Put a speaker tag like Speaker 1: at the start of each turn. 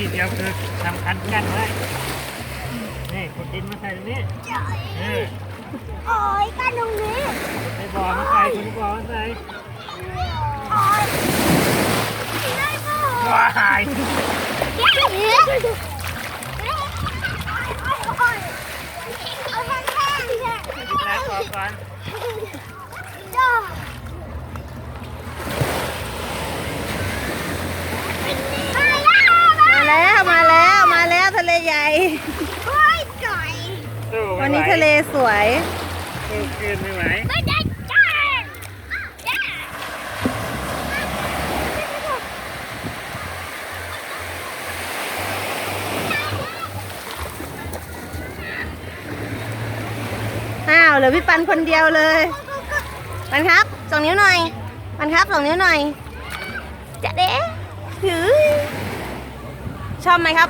Speaker 1: ทีเดียวคือทำคันกันไว้นี่ขุดดินมาใส่ตรงนี้เออ
Speaker 2: โอ้ยกันตรงนี้
Speaker 1: ขุดในบ่อมาใส่ขุดบ่อมาใส่
Speaker 2: โอ้ยได้ป่ะ
Speaker 1: ว้าย
Speaker 2: เดี๋ยวเดี๋ยวเอาแห้งๆเนี่ย
Speaker 1: กินน้ำก่อนก่อน
Speaker 2: จ้ามาแล้ว
Speaker 3: มาแล้วมาแล้วมาแล้วทะเลใหญ่
Speaker 2: เฮ้ยจ่อย
Speaker 1: สู้ไม่
Speaker 3: วัน
Speaker 1: ไห
Speaker 3: นี้ทะเลสวย
Speaker 1: สู้คืนไม่ไหว
Speaker 2: ไม่ได้จ้าจ้า
Speaker 3: อ้าวเหลือพี่ปันคนเดียวเลย ปันครับสองนิ้วหน่อย ปันครับสองนิ้วหน่อย จะเด้ถือชอบไหมครับ